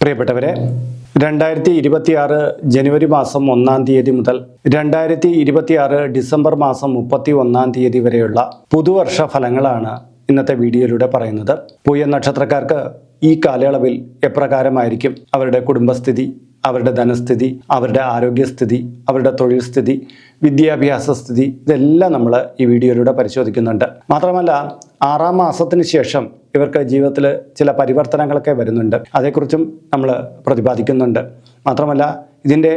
പ്രിയപ്പെട്ടവരെ രണ്ടായിരത്തി ഇരുപത്തിയാറ് ജനുവരി മാസം ഒന്നാം തീയതി മുതൽ രണ്ടായിരത്തി ഇരുപത്തിയാറ് ഡിസംബർ മാസം മുപ്പത്തി ഒന്നാം തീയതി വരെയുള്ള പുതുവർഷ ഫലങ്ങളാണ് ഇന്നത്തെ വീഡിയോയിലൂടെ പറയുന്നത്. പൂയ നക്ഷത്രക്കാർക്ക് ഈ കാലയളവിൽ എപ്രകാരമായിരിക്കും? അവരുടെ കുടുംബസ്ഥിതി അവരുടെ ധനസ്ഥിതി അവരുടെ ആരോഗ്യസ്ഥിതി അവരുടെ തൊഴിൽ സ്ഥിതി വിദ്യാഭ്യാസ സ്ഥിതി ഇതെല്ലാം നമ്മൾ ഈ വീഡിയോയിലൂടെ പരിശോധിക്കുന്നുണ്ട്. മാത്രമല്ല ആറാം മാസത്തിന് ശേഷം ഇവർക്ക് ജീവിതത്തിൽ ചില പരിവർത്തനങ്ങളൊക്കെ വരുന്നുണ്ട്. അതേക്കുറിച്ചും നമ്മൾ പ്രതിപാദിക്കുന്നുണ്ട്. മാത്രമല്ല ഇതിന്റെ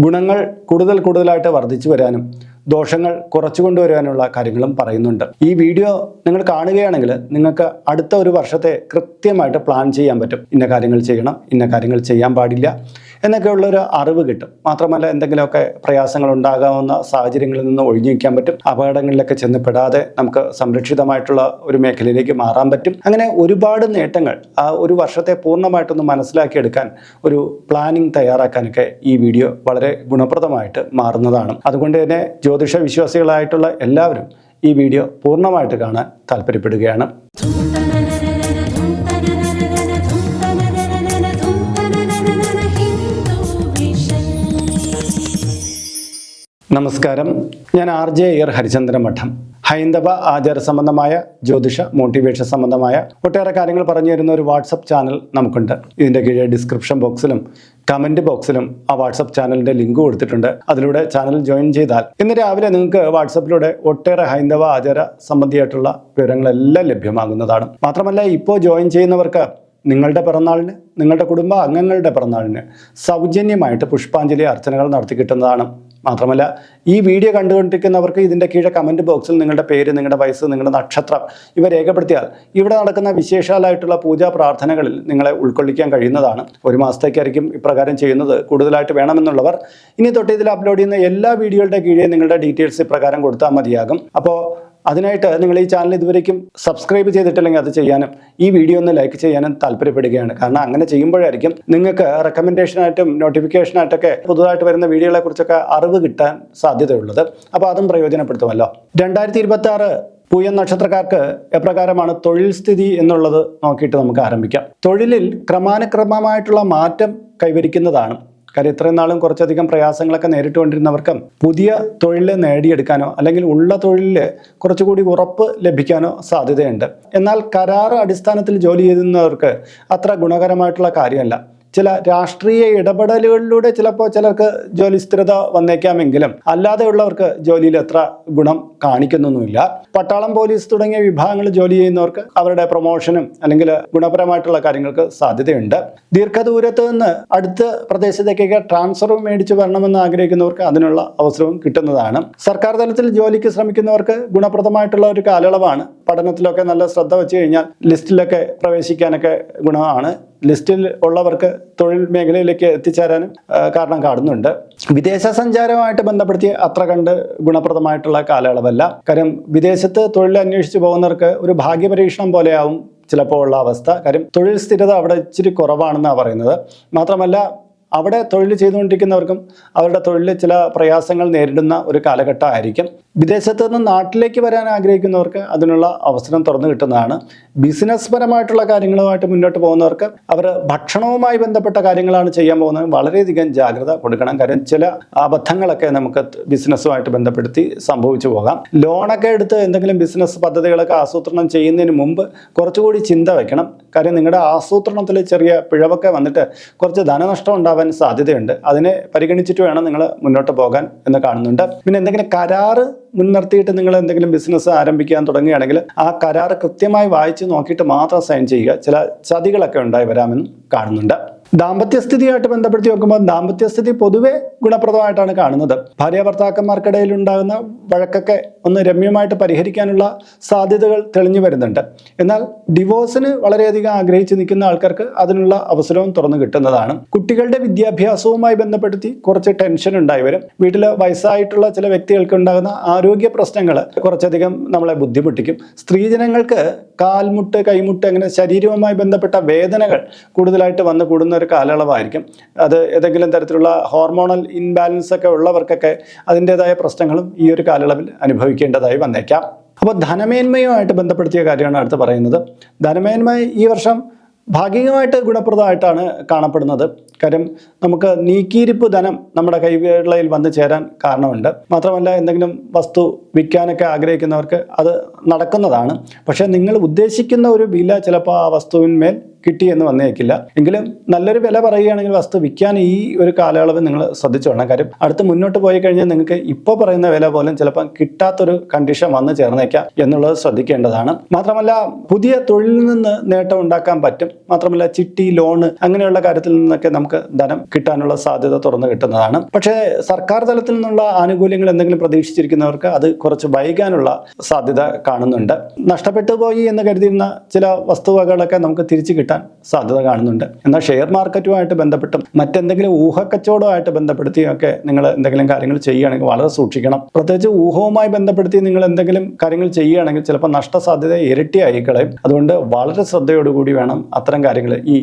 ഗുണങ്ങൾ കൂടുതൽ കൂടുതലായിട്ട് വർദ്ധിച്ചു വരാനും ദോഷങ്ങൾ കുറച്ചു കൊണ്ടുവരാനുള്ള കാര്യങ്ങളും പറയുന്നുണ്ട്. ഈ വീഡിയോ നിങ്ങൾ കാണുകയാണെങ്കിൽ നിങ്ങൾക്ക് അടുത്ത ഒരു വർഷത്തെ കൃത്യമായിട്ട് പ്ലാൻ ചെയ്യാൻ പറ്റും. ഇന്ന കാര്യങ്ങൾ ചെയ്യണം ഇന്ന കാര്യങ്ങൾ ചെയ്യാൻ പാടില്ല. എന്നൊക്കെയുള്ളൊരു അറിവ് കിട്ടും. മാത്രമല്ല എന്തെങ്കിലുമൊക്കെ പ്രയാസങ്ങൾ ഉണ്ടാകാവുന്ന സാഹചര്യങ്ങളിൽ നിന്ന് ഒഴിഞ്ഞു നിൽക്കാൻ പറ്റും. അപകടങ്ങളിലൊക്കെ ചെന്ന് പെടാതെ നമുക്ക് സംരക്ഷിതമായിട്ടുള്ള ഒരു മേഖലയിലേക്ക് മാറാൻ പറ്റും. അങ്ങനെ ഒരുപാട് നേട്ടങ്ങൾ ആ ഒരു വർഷത്തെ പൂർണമായിട്ടൊന്ന് മനസ്സിലാക്കിയെടുക്കാൻ ഒരു പ്ലാനിങ് തയ്യാറാക്കാനൊക്കെ ഈ വീഡിയോ വളരെ ഗുണപ്രദമായിട്ട് മാറുന്നതാണ്. അതുകൊണ്ട് തന്നെ ജ്യോതിഷ വിശ്വാസികളായിട്ടുള്ള എല്ലാവരും ഈ വീഡിയോ പൂർണമായിട്ട് കാണാൻ താല്പര്യപ്പെടുകയാണ്. നമസ്കാരം. ഞാൻ ആർ ജെ അയ്യർ ഹരിചന്ദ്രൻ മഠം. ഹൈന്ദവ ആചാര സംബന്ധമായ ജ്യോതിഷ മോട്ടിവേഷൻ സംബന്ധമായ ഒട്ടേറെ കാര്യങ്ങൾ പറഞ്ഞു തരുന്ന ഒരു വാട്സപ്പ് ചാനൽ നമുക്കുണ്ട്. ഇതിന്റെ കീഴെ ഡിസ്ക്രിപ്ഷൻ ബോക്സിലും കമന്റ് ബോക്സിലും ആ വാട്സപ്പ് ചാനലിന്റെ ലിങ്ക് കൊടുത്തിട്ടുണ്ട്. അതിലൂടെ ചാനൽ ജോയിൻ ചെയ്താൽ ഇന്ന് രാവിലെ നിങ്ങൾക്ക് വാട്സപ്പിലൂടെ ഒട്ടേറെ ഹൈന്ദവ ആചാര സംബന്ധിയായിട്ടുള്ള വിവരങ്ങളെല്ലാം ലഭ്യമാകുന്നതാണ്. മാത്രമല്ല ഇപ്പോൾ ജോയിൻ ചെയ്യുന്നവർക്ക് നിങ്ങളുടെ പിറന്നാളിന് നിങ്ങളുടെ കുടുംബ അംഗങ്ങളുടെ പിറന്നാളിന് സൗജന്യമായിട്ട് പുഷ്പാഞ്ജലി അർച്ചനകൾ നടത്തി കിട്ടുന്നതാണ്. മാത്രമല്ല ഈ വീഡിയോ കണ്ടുകൊണ്ടിരിക്കുന്നവർക്ക് ഇതിന്റെ കീഴെ കമന്റ് ബോക്സിൽ നിങ്ങളുടെ പേര് നിങ്ങളുടെ വയസ്സ് നിങ്ങളുടെ നക്ഷത്രം ഇവ രേഖപ്പെടുത്തിയാൽ ഇവിടെ നടക്കുന്ന വിശേഷാലായിട്ടുള്ള പൂജാ പ്രാർത്ഥനകളിൽ നിങ്ങളെ ഉൾക്കൊള്ളിക്കാൻ കഴിയുന്നതാണ്. ഒരു മാസത്തേക്കായിരിക്കും ഇപ്രകാരം ചെയ്യുന്നത്. കൂടുതലായിട്ട് വേണമെന്നുള്ളവർ ഇനി തൊട്ട് ഇതിൽ അപ്ലോഡ് ചെയ്യുന്ന എല്ലാ വീഡിയോകളുടെ കീഴേ നിങ്ങളുടെ ഡീറ്റെയിൽസ് ഇപ്രകാരം കൊടുത്താൽ മതിയാകും. അപ്പോൾ അതിനായിട്ട് നിങ്ങൾ ഈ ചാനൽ ഇതുവരേക്കും സബ്സ്ക്രൈബ് ചെയ്തിട്ടില്ലെങ്കിൽ അത് ചെയ്യാനും ഈ വീഡിയോ ഒന്ന് ലൈക്ക് ചെയ്യാനും താല്പര്യപ്പെടുകയാണ്. കാരണം അങ്ങനെ ചെയ്യുമ്പോഴായിരിക്കും നിങ്ങൾക്ക് റെക്കമെൻഡേഷനായിട്ടും നോട്ടിഫിക്കേഷനായിട്ടൊക്കെ പുതുതായിട്ട് വരുന്ന വീഡിയോകളെ കുറിച്ചൊക്കെ അറിവ് കിട്ടാൻ സാധ്യതയുള്ളത്. അപ്പോൾ അതും പ്രയോജനപ്പെടുത്തുമല്ലോ. രണ്ടായിരത്തി ഇരുപത്തി ആറ് പൂയം നക്ഷത്രക്കാർക്ക് എപ്രകാരമാണ് തൊഴിൽ സ്ഥിതി എന്നുള്ളത് നോക്കിയിട്ട് നമുക്ക് ആരംഭിക്കാം. തൊഴിലിൽ ക്രമാനുക്രമമായിട്ടുള്ള മാറ്റം കൈവരിക്കുന്നതാണ്. കാര്യം ഇത്രയും നാളും കുറച്ചധികം പ്രയാസങ്ങളൊക്കെ നേരിട്ടുകൊണ്ടിരുന്നവർക്ക് പുതിയ തൊഴിൽ നേടിയെടുക്കാനോ അല്ലെങ്കിൽ ഉള്ള തൊഴിലിൽ കുറച്ചുകൂടി ഉറപ്പ് ലഭിക്കാനോ സാധ്യതയുണ്ട്. എന്നാൽ കരാർ അടിസ്ഥാനത്തിൽ ജോലി ചെയ്യുന്നവർക്ക് അത്ര ഗുണകരമായിട്ടുള്ള കാര്യമല്ല. ചില രാഷ്ട്രീയ ഇടപെടലുകളിലൂടെ ചിലപ്പോൾ ചിലർക്ക് ജോലി സ്ഥിരത വന്നേക്കാമെങ്കിലും അല്ലാതെയുള്ളവർക്ക് ജോലിയിൽ എത്ര ഗുണം കാണിക്കുന്നൊന്നുമില്ല. പട്ടാളം പോലീസ് തുടങ്ങിയ വിഭാഗങ്ങളിൽ ജോലി ചെയ്യുന്നവർക്ക് അവരുടെ പ്രൊമോഷനും അല്ലെങ്കിൽ ഗുണപരമായിട്ടുള്ള കാര്യങ്ങൾക്ക് സാധ്യതയുണ്ട്. ദീർഘദൂരത്ത് നിന്ന് അടുത്ത പ്രദേശത്തേക്കൊക്കെ ട്രാൻസ്ഫർ മേടിച്ച് വരണമെന്ന് ആഗ്രഹിക്കുന്നവർക്ക് അതിനുള്ള അവസരവും കിട്ടുന്നതാണ്. സർക്കാർ തലത്തിൽ ജോലിക്ക് ശ്രമിക്കുന്നവർക്ക് ഗുണപ്രദമായിട്ടുള്ള ഒരു കാലയളവാണ്. പഠനത്തിലൊക്കെ നല്ല ശ്രദ്ധ വെച്ച് കഴിഞ്ഞാൽ ലിസ്റ്റിലൊക്കെ പ്രവേശിക്കാനൊക്കെ ഗുണമാണ്. ലിസ്റ്റിൽ ഉള്ളവർക്ക് തൊഴിൽ മേഖലയിലേക്ക് എത്തിച്ചേരാനും കാരണം കാണുന്നുണ്ട്. വിദേശ സഞ്ചാരവുമായിട്ട് ബന്ധപ്പെടുത്തി അത്ര കണ്ട് ഗുണപ്രദമായിട്ടുള്ള കാലയളവല്ല. കാര്യം വിദേശത്ത് തൊഴിൽ അന്വേഷിച്ചു പോകുന്നവർക്ക് ഒരു ഭാഗ്യപരീക്ഷണം പോലെയാവും ചിലപ്പോൾ ഉള്ള അവസ്ഥ. കാര്യം തൊഴിൽ സ്ഥിരത അവിടെ ഇച്ചിരി കുറവാണെന്നാണ് പറയുന്നത്. മാത്രമല്ല അവിടെ തൊഴിൽ ചെയ്തുകൊണ്ടിരിക്കുന്നവർക്കും അവരുടെ തൊഴിലിൽ ചില പ്രയാസങ്ങൾ നേരിടുന്ന ഒരു കാലഘട്ടമായിരിക്കും. വിദേശത്ത് നിന്ന് നാട്ടിലേക്ക് വരാൻ ആഗ്രഹിക്കുന്നവർക്ക് അതിനുള്ള അവസരം തുറന്നു കിട്ടുന്നതാണ്. ബിസിനസ് പരമായിട്ടുള്ള കാര്യങ്ങളുമായിട്ട് മുന്നോട്ട് പോകുന്നവർക്ക് അവർ ഭക്ഷണവുമായി ബന്ധപ്പെട്ട കാര്യങ്ങളാണ് ചെയ്യാൻ പോകുന്നത്. വളരെയധികം ജാഗ്രത കൊടുക്കണം. കാര്യം ചില അബദ്ധങ്ങളൊക്കെ നമുക്ക് ബിസിനസ്സുമായിട്ട് ബന്ധപ്പെടുത്തി സംഭവിച്ചു പോകാം. ലോണൊക്കെ എടുത്ത് എന്തെങ്കിലും ബിസിനസ് പദ്ധതികളൊക്കെ ആസൂത്രണം ചെയ്യുന്നതിന് മുമ്പ് കുറച്ചുകൂടി ചിന്ത വയ്ക്കണം കാര്യം നിങ്ങളുടെ ആസൂത്രണത്തിൽ ചെറിയ പിഴവൊക്കെ വന്നിട്ട് കുറച്ച് ധനനഷ്ടം ഉണ്ടാവാൻ സാധ്യതയുണ്ട്. അതിനെ പരിഗണിച്ചിട്ട് വേണം നിങ്ങൾ മുന്നോട്ട് പോകാൻ എന്ന് കാണുന്നുണ്ട്. പിന്നെ എന്തെങ്കിലും കരാറ് മുൻനിർത്തിയിട്ട് നിങ്ങൾ എന്തെങ്കിലും ബിസിനസ് ആരംഭിക്കാൻ തുടങ്ങുകയാണെങ്കിൽ ആ കരാർ കൃത്യമായി വായിച്ച് നോക്കിയിട്ട് മാത്രം സൈൻ ചെയ്യുക. ചില ചതികളൊക്കെ ഉണ്ടായി വരാമെന്ന് കാണുന്നുണ്ട്. ദാമ്പത്യസ്ഥിതിയായിട്ട് ബന്ധപ്പെടുത്തി നോക്കുമ്പോൾ ദാമ്പത്യസ്ഥിതി പൊതുവെ ഗുണപ്രദമായിട്ടാണ് കാണുന്നത്. ഭാര്യ ഭർത്താക്കന്മാർക്കിടയിൽ ഉണ്ടാകുന്ന വഴക്കൊക്കെ ഒന്ന് രമ്യമായിട്ട് പരിഹരിക്കാനുള്ള സാധ്യതകൾ തെളിഞ്ഞു വരുന്നുണ്ട്. എന്നാൽ ഡിവോഴ്സിന് വളരെയധികം ആഗ്രഹിച്ച് നിൽക്കുന്ന ആൾക്കാർക്ക് അതിനുള്ള അവസരവും തുറന്നു കിട്ടുന്നതാണ്. കുട്ടികളുടെ വിദ്യാഭ്യാസവുമായി ബന്ധപ്പെടുത്തി കുറച്ച് ടെൻഷൻ ഉണ്ടായി വരും. വീട്ടിൽ വയസ്സായിട്ടുള്ള ചില വ്യക്തികൾക്ക് ഉണ്ടാകുന്ന ആരോഗ്യ പ്രശ്നങ്ങൾ കുറച്ചധികം നമ്മളെ ബുദ്ധിമുട്ടിക്കും. സ്ത്രീജനങ്ങൾക്ക് കാൽമുട്ട് കൈമുട്ട് അങ്ങനെ ശരീരവുമായി ബന്ധപ്പെട്ട വേദനകൾ കൂടുതലായിട്ട് വന്നു കൂടുന്ന ഒരു കാലയളവായിരിക്കും. അത് ഏതെങ്കിലും തരത്തിലുള്ള ഹോർമോണൽ ഇൻബാലൻസ് ഒക്കെ ഉള്ളവർക്കൊക്കെ അതിന്റെതായ പ്രശ്നങ്ങളും ഈ ഒരു കാലയളവിൽ അനുഭവിക്കേണ്ടതായി വന്നേക്കാം. അപ്പോൾ ധനമേന്മയുമായിട്ട് ബന്ധപ്പെടുത്തിയ കാര്യമാണ് അടുത്ത് പറയുന്നത്. ധനമേന്മ ഈ വർഷം ഭാഗികമായിട്ട് ഗുണപ്രദമായിട്ടാണ് കാണപ്പെടുന്നത്. കാര്യം നമുക്ക് നീക്കിയിരിപ്പ് ധനം നമ്മുടെ കൈവേളയിൽ വന്നു ചേരാൻ കാരണമുണ്ട്. മാത്രമല്ല എന്തെങ്കിലും വസ്തു വിൽക്കാനൊക്കെ ആഗ്രഹിക്കുന്നവർക്ക് അത് നടക്കുന്നതാണ്. പക്ഷേ നിങ്ങൾ ഉദ്ദേശിക്കുന്ന ഒരു വില ചിലപ്പോൾ ആ വസ്തുവിന്മേൽ കിട്ടിയെന്ന് വന്നേക്കില്ല. എങ്കിലും നല്ലൊരു വില പറയുകയാണെങ്കിൽ വസ്തു വിൽക്കാൻ ഈ ഒരു കാലയളവ് നിങ്ങൾ ശ്രദ്ധിച്ചു വേണം. കാര്യം അടുത്ത് മുന്നോട്ട് പോയി കഴിഞ്ഞാൽ നിങ്ങൾക്ക് ഇപ്പോൾ പറയുന്ന വില പോലും ചിലപ്പോൾ കിട്ടാത്തൊരു കണ്ടീഷൻ വന്നു ചേർന്നേക്കാം എന്നുള്ളത് ശ്രദ്ധിക്കേണ്ടതാണ്. മാത്രമല്ല പുതിയ തൊഴിലിൽ നിന്ന് നേട്ടം ഉണ്ടാക്കാൻ പറ്റും. മാത്രമല്ല ചിട്ടി ലോണ് അങ്ങനെയുള്ള കാര്യത്തിൽ നിന്നൊക്കെ നമുക്ക് ധനം കിട്ടാനുള്ള സാധ്യത തുറന്നു കിട്ടുന്നതാണ്. പക്ഷേ സർക്കാർ തലത്തിൽ നിന്നുള്ള ആനുകൂല്യങ്ങൾ എന്തെങ്കിലും പ്രതീക്ഷിച്ചിരിക്കുന്നവർക്ക് അത് കുറച്ച് വൈകാനുള്ള സാധ്യത കാണുന്നുണ്ട്. നഷ്ടപ്പെട്ടു പോയി എന്ന് കരുതിയിരുന്ന ചില വസ്തുവകകളൊക്കെ നമുക്ക് തിരിച്ചു കിട്ടാൻ സാധ്യത കാണുന്നുണ്ട്. എന്നാൽ ഷെയർ മാർക്കറ്റുമായിട്ട് ബന്ധപ്പെട്ടും മറ്റെന്തെങ്കിലും ഊഹക്കച്ചവടമായിട്ട് ബന്ധപ്പെടുത്തിയൊക്കെ നിങ്ങൾ എന്തെങ്കിലും കാര്യങ്ങൾ ചെയ്യുകയാണെങ്കിൽ വളരെ സൂക്ഷിക്കണം. പ്രത്യേകിച്ച് ഊഹവുമായി ബന്ധപ്പെടുത്തി നിങ്ങൾ എന്തെങ്കിലും കാര്യങ്ങൾ ചെയ്യുകയാണെങ്കിൽ ചിലപ്പോൾ നഷ്ടസാധ്യത ഇരട്ടിയായി കളയും അതുകൊണ്ട് വളരെ ശ്രദ്ധയോടുകൂടി വേണം അത്തരം കാര്യങ്ങൾ. ഈ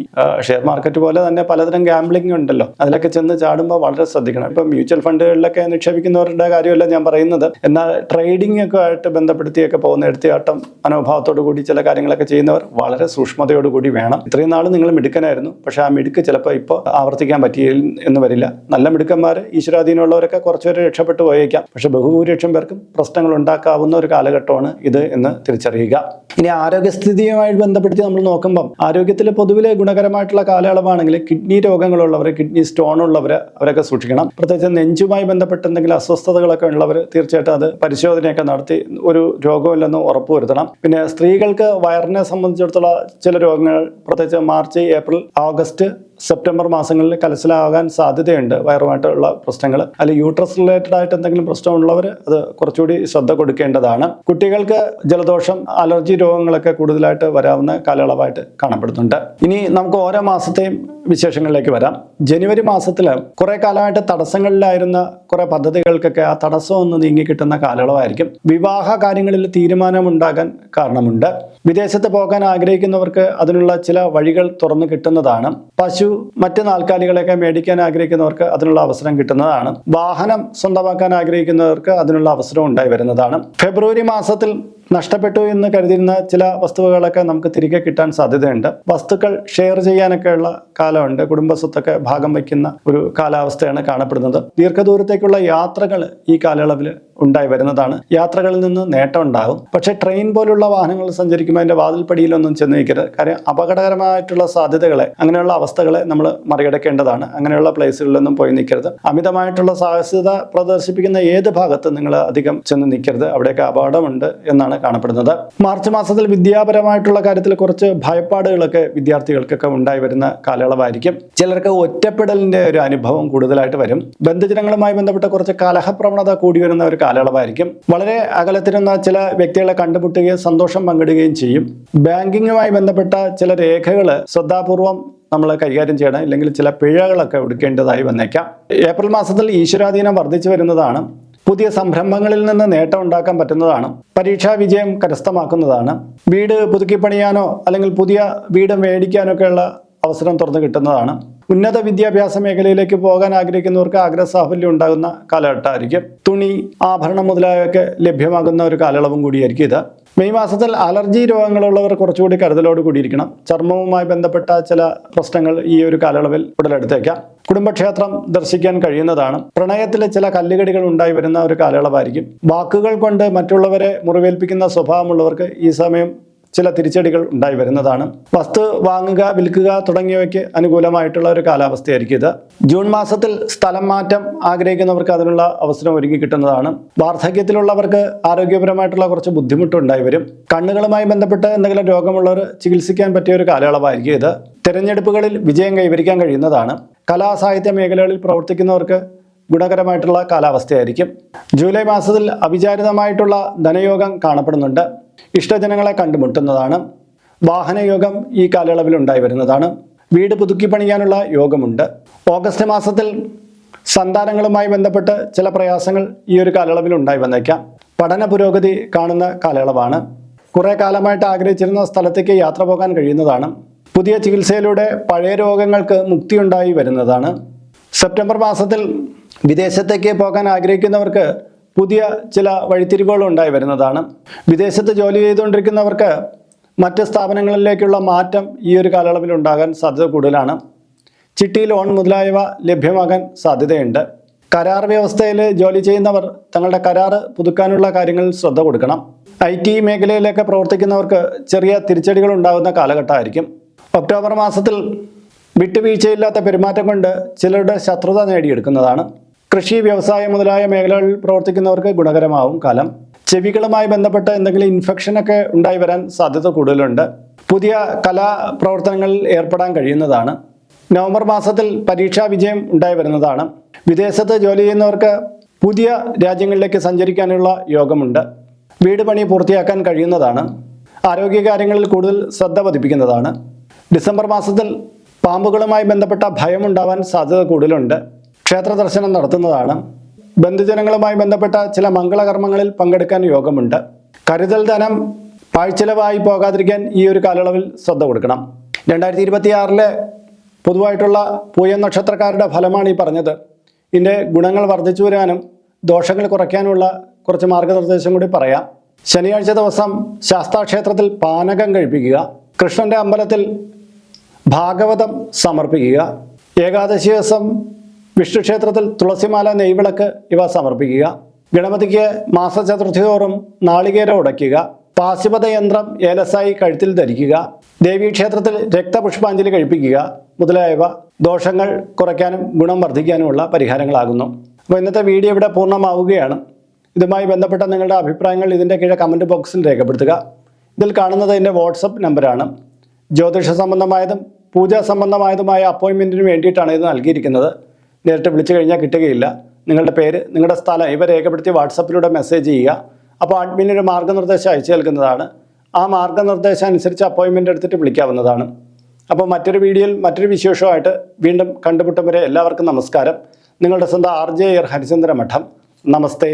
ഷെയർ മാർക്കറ്റ് പോലെ തന്നെ പലതരം ഗാംബ്ലിംഗ് ഉണ്ടല്ലോ. അതിലൊക്കെ ചെന്ന് ചാടുമ്പോൾ വളരെ ശ്രദ്ധിക്കണം. ഇപ്പം മ്യൂച്വൽ ഫണ്ടുകളിലൊക്കെ നിക്ഷേപിക്കുന്നവരുടെ കാര്യമല്ല ഞാൻ പറയുന്നത്. എന്നാൽ ട്രേഡിംഗ് ഒക്കെ ആയിട്ട് ബന്ധപ്പെടുത്തിയൊക്കെ പോകുന്ന എടുത്തിയാട്ടം മനോഭാവത്തോടു കൂടി ചില കാര്യങ്ങളൊക്കെ ചെയ്യുന്നവർ വളരെ സൂക്ഷ്മതയോടുകൂടി വേണം. ഇത്രയും നാൾ നിങ്ങൾ മിടുക്കനായിരുന്നു. പക്ഷെ ആ മിടുക്ക് ചിലപ്പോൾ ഇപ്പോൾ ആവർത്തിക്കാൻ പറ്റിയ എന്ന് വരില്ല. നല്ല മിടുക്കന്മാർ ഈശ്വരാധീനമുള്ളവരൊക്കെ കുറച്ചുപേരെ രക്ഷപ്പെട്ടു പോയേക്കാം. പക്ഷെ ബഹുഭൂരിപക്ഷം പേർക്കും പ്രശ്നങ്ങൾ ഉണ്ടാക്കാവുന്ന ഒരു കാലഘട്ടമാണ് ഇത് എന്ന് തിരിച്ചറിയുക. ഇനി ആരോഗ്യസ്ഥിതിയുമായി ബന്ധപ്പെടുത്തി നമ്മൾ നോക്കുമ്പം ആരോഗ്യത്തിൽ പൊതുവിലെ ഗുണകരമായിട്ടുള്ള കാലയളവാണെങ്കിൽ കിഡ്നി രോഗങ്ങളുള്ളവർ കിഡ്നി സ്റ്റോൺ ഉള്ളവർ അവരൊക്കെ സൂക്ഷിക്കണം. പ്രത്യേകിച്ച് നെഞ്ചുമായി ബന്ധപ്പെട്ട് എന്തെങ്കിലും അസ്വസ്ഥതകളൊക്കെ ഉള്ളവർ തീർച്ചയായിട്ടും അത് പരിശോധനയൊക്കെ നടത്തി ഒരു രോഗമില്ലെന്ന് ഉറപ്പുവരുത്തണം. പിന്നെ സ്ത്രീകൾക്ക് വയറിനെ സംബന്ധിച്ചിടത്തോളം ചില രോഗങ്ങൾ പ്രത്യേകിച്ച് മാർച്ച് ഏപ്രിൽ ഓഗസ്റ്റ് സെപ്റ്റംബർ മാസങ്ങളിൽ കലശലാകാൻ സാധ്യതയുണ്ട്. വയറുമായിട്ടുള്ള പ്രശ്നങ്ങൾ. അല്ലെങ്കിൽ യൂട്രസ് റിലേറ്റഡ് ആയിട്ട് എന്തെങ്കിലും പ്രശ്നമുള്ളവർ അത് കുറച്ചുകൂടി ശ്രദ്ധ കൊടുക്കേണ്ടതാണ്. കുട്ടികൾക്ക് ജലദോഷം അലർജി രോഗങ്ങളൊക്കെ കൂടുതലായിട്ട് വരാവുന്ന കാലയളവായിട്ട് കാണപ്പെടുന്നുണ്ട്. ഇനി നമുക്ക് ഓരോ മാസത്തെയും വിശേഷങ്ങളിലേക്ക് വരാം. ജനുവരി മാസത്തിൽ കുറെ കാലമായിട്ട് തടസ്സങ്ങളിലായിരുന്ന കുറെ പദ്ധതികൾക്കൊക്കെ ആ തടസ്സം ഒന്ന് നീങ്ങി കിട്ടുന്ന കാലയളവായിരിക്കും. വിവാഹ കാര്യങ്ങളിൽ തീരുമാനമുണ്ടാകാൻ കാരണമുണ്ട്. വിദേശത്ത് പോകാൻ ആഗ്രഹിക്കുന്നവർക്ക് അതിനുള്ള ചില വഴികൾ തുറന്നു കിട്ടുന്നതാണ്. പശു മറ്റ് നാൽക്കാലികളെയൊക്കെ മേടിക്കാൻ ആഗ്രഹിക്കുന്നവർക്ക് അതിനുള്ള അവസരം കിട്ടുന്നതാണ്. വാഹനം സ്വന്തമാക്കാൻ ആഗ്രഹിക്കുന്നവർക്ക് അതിനുള്ള അവസരം ഉണ്ടായി വരുന്നതാണ്. ഫെബ്രുവരി മാസത്തിൽ നഷ്ടപ്പെട്ടു എന്ന് കരുതിയിരുന്ന ചില വസ്തുവകളൊക്കെ നമുക്ക് തിരികെ കിട്ടാൻ സാധ്യതയുണ്ട്. വസ്തുക്കൾ ഷെയർ ചെയ്യാനൊക്കെയുള്ള കാലമുണ്ട്. കുടുംബസ്വത്തൊക്കെ ഭാഗം വയ്ക്കുന്ന ഒരു കാലാവസ്ഥയാണ് കാണപ്പെടുന്നത്. ദീർഘദൂരത്തേക്കുള്ള യാത്രകൾ ഈ കാലയളവിൽ ഉണ്ടായി വരുന്നതാണ്. യാത്രകളിൽ നിന്ന് നേട്ടം ഉണ്ടാകും. പക്ഷെ ട്രെയിൻ പോലുള്ള വാഹനങ്ങൾ സഞ്ചരിക്കുമ്പോൾ അതിന്റെ വാതിൽപ്പടിയിലൊന്നും ചെന്ന് നിൽക്കരുത്. കാര്യം അപകടകരമായിട്ടുള്ള സാധ്യതകളെ അങ്ങനെയുള്ള അവസ്ഥകളെ നമ്മൾ മറികടക്കേണ്ടതാണ്. അങ്ങനെയുള്ള പ്ലേസുകളിലൊന്നും പോയി നിൽക്കരുത്. അമിതമായിട്ടുള്ള സാഹസികത പ്രദർശിപ്പിക്കുന്ന ഏത് ഭാഗത്ത് നിങ്ങൾ അധികം ചെന്ന് നിൽക്കരുത്. അവിടെയൊക്കെ അപകടമുണ്ട് എന്നാണ് കാണപ്പെടുന്നത്. മാർച്ച് മാസത്തിൽ വിദ്യാപരമായിട്ടുള്ള കാര്യത്തിൽ കുറച്ച് ഭയപ്പാടുകളൊക്കെ വിദ്യാർത്ഥികൾക്കൊക്കെ ഉണ്ടായി വരുന്ന കാലയളവായിരിക്കും. ചിലർക്ക് ഒറ്റപ്പെടലിന്റെ ഒരു അനുഭവം കൂടുതലായിട്ട് വരും. ബന്ധുജനങ്ങളുമായി ബന്ധപ്പെട്ട കുറച്ച് കലഹപ്രവണത കൂടി വരുന്ന ഒരു കാലയളവായിരിക്കും. വളരെ അകലത്തിരുന്ന ചില വ്യക്തികളെ കണ്ടുമുട്ടുകയും സന്തോഷം പങ്കിടുകയും ചെയ്യും. ബാങ്കിങ്ങുമായി ബന്ധപ്പെട്ട ചില രേഖകൾ ശ്രദ്ധാപൂർവം നമ്മൾ കൈകാര്യം ചെയ്യണം. ഇല്ലെങ്കിൽ ചില പിഴകളൊക്കെ എടുക്കേണ്ടതായി വന്നേക്കാം. ഏപ്രിൽ മാസത്തിൽ ഈശ്വരാധീനം വർദ്ധിച്ചു വരുന്നതാണ്. പുതിയ സംരംഭങ്ങളിൽ നിന്ന് നേട്ടം ഉണ്ടാക്കാൻ പറ്റുന്നതാണ്. പരീക്ഷാ വിജയം കരസ്ഥമാക്കുന്നതാണ്. വീട് പുതുക്കി പണിയാനോ അല്ലെങ്കിൽ പുതിയ വീട് മേടിക്കാനോ ഒക്കെയുള്ള അവസരം തുറന്നു കിട്ടുന്നതാണ്. ഉന്നത വിദ്യാഭ്യാസ മേഖലയിലേക്ക് പോകാൻ ആഗ്രഹിക്കുന്നവർക്ക് ആഗ്രഹ സാഫല്യം ഉണ്ടാകുന്ന കാലഘട്ടമായിരിക്കും. തുണി ആഭരണം മുതലായവയൊക്കെ ലഭ്യമാകുന്ന ഒരു കാലയളവും കൂടിയായിരിക്കും ഇത്. മെയ് മാസത്തിൽ അലർജി രോഗങ്ങളുള്ളവർ കുറച്ചുകൂടി കരുതലോട് കൂടിയിരിക്കണം. ചർമ്മവുമായി ബന്ധപ്പെട്ട ചില പ്രശ്നങ്ങൾ ഈ ഒരു കാലയളവിൽ ഉടലെടുത്തേക്കാം. കുടുംബക്ഷേത്രം ദർശിക്കാൻ കഴിയുന്നതാണ്. പ്രണയത്തിൽ ചില കല്ലുകടികൾ ഉണ്ടായി വരുന്ന ഒരു കാലയളവായിരിക്കും. വാക്കുകൾ കൊണ്ട് മറ്റുള്ളവരെ മുറിവേൽപ്പിക്കുന്ന സ്വഭാവമുള്ളവർക്ക് ഈ സമയം ചില തിരിച്ചടികൾ ഉണ്ടായി വരുന്നതാണ്. വസ്തു വാങ്ങുക വിൽക്കുക തുടങ്ങിയവയ്ക്ക് അനുകൂലമായിട്ടുള്ള ഒരു കാലാവസ്ഥയായിരിക്കും ഇത്. ജൂൺ മാസത്തിൽ സ്ഥലം മാറ്റം ആഗ്രഹിക്കുന്നവർക്ക് അതിനുള്ള അവസരം ഒരുങ്ങി കിട്ടുന്നതാണ്. വാർദ്ധക്യത്തിലുള്ളവർക്ക് ആരോഗ്യപരമായിട്ടുള്ള കുറച്ച് ബുദ്ധിമുട്ടുണ്ടായി വരും. കണ്ണുകളുമായി ബന്ധപ്പെട്ട് എന്തെങ്കിലും രോഗമുള്ളവർ ചികിത്സിക്കാൻ പറ്റിയ ഒരു കാലയളവായിരിക്കും ഇത്. തിരഞ്ഞെടുപ്പുകളിൽ വിജയം കൈവരിക്കാൻ കഴിയുന്നതാണ്. കലാസാഹിത്യ മേഖലകളിൽ പ്രവർത്തിക്കുന്നവർക്ക് ഗുണകരമായിട്ടുള്ള കാലാവസ്ഥയായിരിക്കും. ജൂലൈ മാസത്തിൽ അവിചാരിതമായിട്ടുള്ള ധനയോഗം കാണപ്പെടുന്നുണ്ട്. ഇഷ്ടജനങ്ങളെ കണ്ടുമുട്ടുന്നതാണ്. വാഹനയോഗം ഈ കാലയളവിൽ ഉണ്ടായി വരുന്നതാണ്. വീട് പുതുക്കി പണിയാനുള്ള യോഗമുണ്ട്. ഓഗസ്റ്റ് മാസത്തിൽ സന്താനങ്ങളുമായി ബന്ധപ്പെട്ട് ചില പ്രയാസങ്ങൾ ഈ ഒരു കാലയളവിൽ ഉണ്ടായി വന്നേക്കാം. പഠന പുരോഗതി കാണുന്ന കാലയളവാണ്. കുറേ കാലമായിട്ട് ആഗ്രഹിച്ചിരുന്ന സ്ഥലത്തേക്ക് യാത്ര പോകാൻ കഴിയുന്നതാണ്. പുതിയ ചികിത്സയിലൂടെ പഴയ രോഗങ്ങൾക്ക് മുക്തിയുണ്ടായി വരുന്നതാണ്. സെപ്റ്റംബർ മാസത്തിൽ വിദേശത്തേക്ക് പോകാൻ ആഗ്രഹിക്കുന്നവർക്ക് പുതിയ ചില വഴിത്തിരിവുകളും ഉണ്ടായി വരുന്നതാണ്. വിദേശത്ത് ജോലി ചെയ്തുകൊണ്ടിരിക്കുന്നവർക്ക് മറ്റ് സ്ഥാപനങ്ങളിലേക്കുള്ള മാറ്റം ഈ ഒരു കാലയളവിൽ ഉണ്ടാകാൻ സാധ്യത കൂടുതലാണ്. ചിട്ടി ലോൺ മുതലായവ ലഭ്യമാകാൻ സാധ്യതയുണ്ട്. കരാർ വ്യവസ്ഥയിൽ ജോലി ചെയ്യുന്നവർ തങ്ങളുടെ കരാർ പുതുക്കാനുള്ള കാര്യങ്ങളിൽ ശ്രദ്ധ കൊടുക്കണം. ഐ ടി മേഖലയിലൊക്കെ പ്രവർത്തിക്കുന്നവർക്ക് ചെറിയ തിരിച്ചടികൾ ഉണ്ടാകുന്ന കാലഘട്ടമായിരിക്കും. ഒക്ടോബർ മാസത്തിൽ വിട്ടുവീഴ്ചയില്ലാത്ത പെരുമാറ്റം കൊണ്ട് ചിലരുടെ ശത്രുത നേടിയെടുക്കുന്നതാണ്. കൃഷി വ്യവസായം മുതലായ മേഖലകളിൽ പ്രവർത്തിക്കുന്നവർക്ക് ഗുണകരമാവും കാലം. ചെവികളുമായി ബന്ധപ്പെട്ട എന്തെങ്കിലും ഇൻഫെക്ഷനൊക്കെ ഉണ്ടായി വരാൻ സാധ്യത കൂടുതലുണ്ട്. പുതിയ കലാപ്രവർത്തനങ്ങളിൽ ഏർപ്പെടാൻ കഴിയുന്നതാണ്. നവംബർ മാസത്തിൽ പരീക്ഷാ വിജയം ഉണ്ടായി വരുന്നതാണ്. വിദേശത്ത് ജോലി ചെയ്യുന്നവർക്ക് പുതിയ രാജ്യങ്ങളിലേക്ക് സഞ്ചരിക്കാനുള്ള യോഗമുണ്ട്. വീട് പണി പൂർത്തിയാക്കാൻ കഴിയുന്നതാണ്. ആരോഗ്യകാര്യങ്ങളിൽ കൂടുതൽ ശ്രദ്ധ പതിപ്പിക്കുന്നതാണ്. ഡിസംബർ മാസത്തിൽ പാമ്പുകളുമായി ബന്ധപ്പെട്ട ഭയമുണ്ടാവാൻ സാധ്യത കൂടുതലുണ്ട്. ക്ഷേത്ര ദർശനം നടത്തുന്നതാണ്. ബന്ധുജനങ്ങളുമായി ബന്ധപ്പെട്ട ചില മംഗളകർമ്മങ്ങളിൽ പങ്കെടുക്കാൻ യോഗമുണ്ട്. കരുതൽ ധനം പാഴ്ചെലവായി പോകാതിരിക്കാൻ ഈ ഒരു കാലയളവിൽ ശ്രദ്ധ കൊടുക്കണം. രണ്ടായിരത്തി ഇരുപത്തിയാറിലെ പൊതുവായിട്ടുള്ള പൂയ നക്ഷത്രക്കാരുടെ ഫലമാണ് ഈ പറഞ്ഞത്. ഇതിന്റെ ഗുണങ്ങൾ വർദ്ധിച്ചു വരാനും ദോഷങ്ങൾ കുറയ്ക്കാനുമുള്ള കുറച്ച് മാർഗനിർദ്ദേശം കൂടി പറയാം. ശനിയാഴ്ച ദിവസം ശാസ്താക്ഷേത്രത്തിൽ പാനകം കഴിപ്പിക്കുക. കൃഷ്ണന്റെ അമ്പലത്തിൽ ഭാഗവതം സമർപ്പിക്കുക. ഏകാദശി ദിവസം വിഷ്ണു ക്ഷേത്രത്തിൽ തുളസിമാല നെയ്വിളക്ക് ഇവ സമർപ്പിക്കുക. ഗണപതിക്ക് മാസചതുർത്ഥി തോറും നാളികേര ഉടയ്ക്കുക. പാശുപത യന്ത്രം ഏലസായി കഴുത്തിൽ ധരിക്കുക. ദേവീക്ഷേത്രത്തിൽ രക്തപുഷ്പാഞ്ജലി കഴിപ്പിക്കുക മുതലായവ ദോഷങ്ങൾ കുറയ്ക്കാനും ഗുണം വർദ്ധിക്കാനുമുള്ള പരിഹാരങ്ങളാകുന്നു. അപ്പോൾ ഇന്നത്തെ വീഡിയോ ഇവിടെ പൂർണമാവുകയാണ്. ഇതുമായി ബന്ധപ്പെട്ട നിങ്ങളുടെ അഭിപ്രായങ്ങൾ ഇതിന്റെ കീഴെ കമന്റ് ബോക്സിൽ രേഖപ്പെടുത്തുക. ഇതിൽ കാണുന്നത് എന്റെ വാട്സപ്പ് നമ്പറാണ് ജ്യോതിഷ സംബന്ധമായതും പൂജാ സംബന്ധമായതുമായ അപ്പോയിൻമെന്റിന് വേണ്ടിയിട്ടാണ് ഇത് നൽകിയിരിക്കുന്നത്. നേരിട്ട് വിളിച്ചു കഴിഞ്ഞാൽ കിട്ടുകയില്ല. നിങ്ങളുടെ പേര് നിങ്ങളുടെ സ്ഥലം ഇവ രേഖപ്പെടുത്തി വാട്സപ്പിലൂടെ മെസ്സേജ് ചെയ്യുക. അപ്പോൾ അഡ്മിനൊരു മാർഗനിർദ്ദേശം അയച്ചു നൽകുന്നതാണ്. ആ മാർഗനിർദ്ദേശം അനുസരിച്ച് അപ്പോയിൻമെന്റ് എടുത്തിട്ട് വിളിക്കാവുന്നതാണ്. അപ്പോൾ മറ്റൊരു വീഡിയോയിൽ മറ്റൊരു വിശേഷമായിട്ട് വീണ്ടും കണ്ടുമുട്ടും വരെ എല്ലാവർക്കും നമസ്കാരം. നിങ്ങളുടെ സ്വന്തം ആർ ജെ എർ ഹരിചന്ദ്ര മഠം നമസ്തേ.